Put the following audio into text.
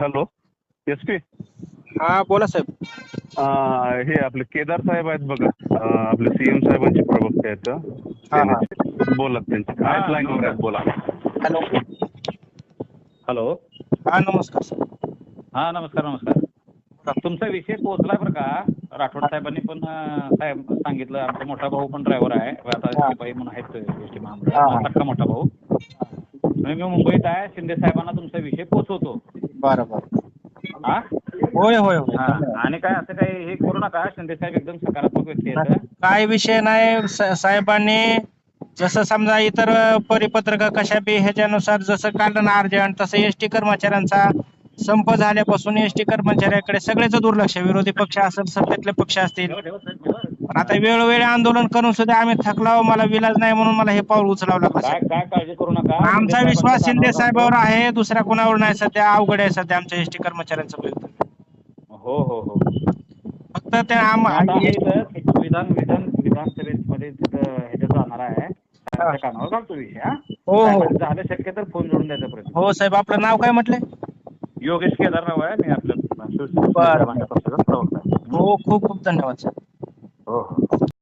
Hello S P? हा बोला साहेब. हे आपले केदार साहेब आहेत बघा. आपले सीएम साहेबांचे प्रवक्ते आहेत हा. बोला त्यांचे. आहेत बोला. हॅलो. हॅलो. हा नमस्कार सर हा नमस्कार नमस्कार. तुमचा विषय पोहोचलाय बरं का? राठोड साहेबांनी पण अं, साहेब सांगितलं आमचा मोठा भाऊ पण ड्रायव्हर आहे. आता हा. शिपाई म्हणून आहेत एस टी हा, हा. महामंडळ मोठा भाऊ. मी मुंबईत आहे शिंदे साहेबांना तुमचा विषय पोहोचवतो. बरं बरं. हा होय होय होय. हा. आणि काय असं काही हे करू नका शिंदे साहेब एकदम सकारात्मक व्यक्ती आहेत काय विषय नाही. सा- साहेबांनी जसं समजा इतर परिपत्रक कशा बी ह्याच्यानुसार जसं काढलं अर्जंट तसं एस टी कर्मचाऱ्यांचा संप झाल्यापासून एस टी कर्मचाऱ्याकडे सगळेच दुर्लक्ष. विरोधी पक्ष असेल सत्तेतले पक्ष असतील पण आता वेळोवेळी आंदोलन करून सुद्धा आम्ही थकलाव मला विलाज नाही म्हणून मला हे पाऊल उचलावं लागलं. काय काय काळजी करू नका. आमचा विश्वास शिंदे साहेबावर आहे. दुसऱ्या कोणावर नाही सध्या. अवघड आहे सध्या आमच्या एस टी कर्मचाऱ्यांचं. हो हो हो. फक्त ते आम आता हे इथं विधान विधान विधानसभेमध्ये तिथं जाणार आहे त्या कानावर घालतो विषय हा. हो हो. झालं शक्य तर फोन जोडून द्यायचा प्रयत्न. हो साहेब. आपलं नाव काय म्हटलंय योगेश केदारराव आहे. मी प्रवक्ता आहे. हो खूप खूप धन्यवाद सर Oh.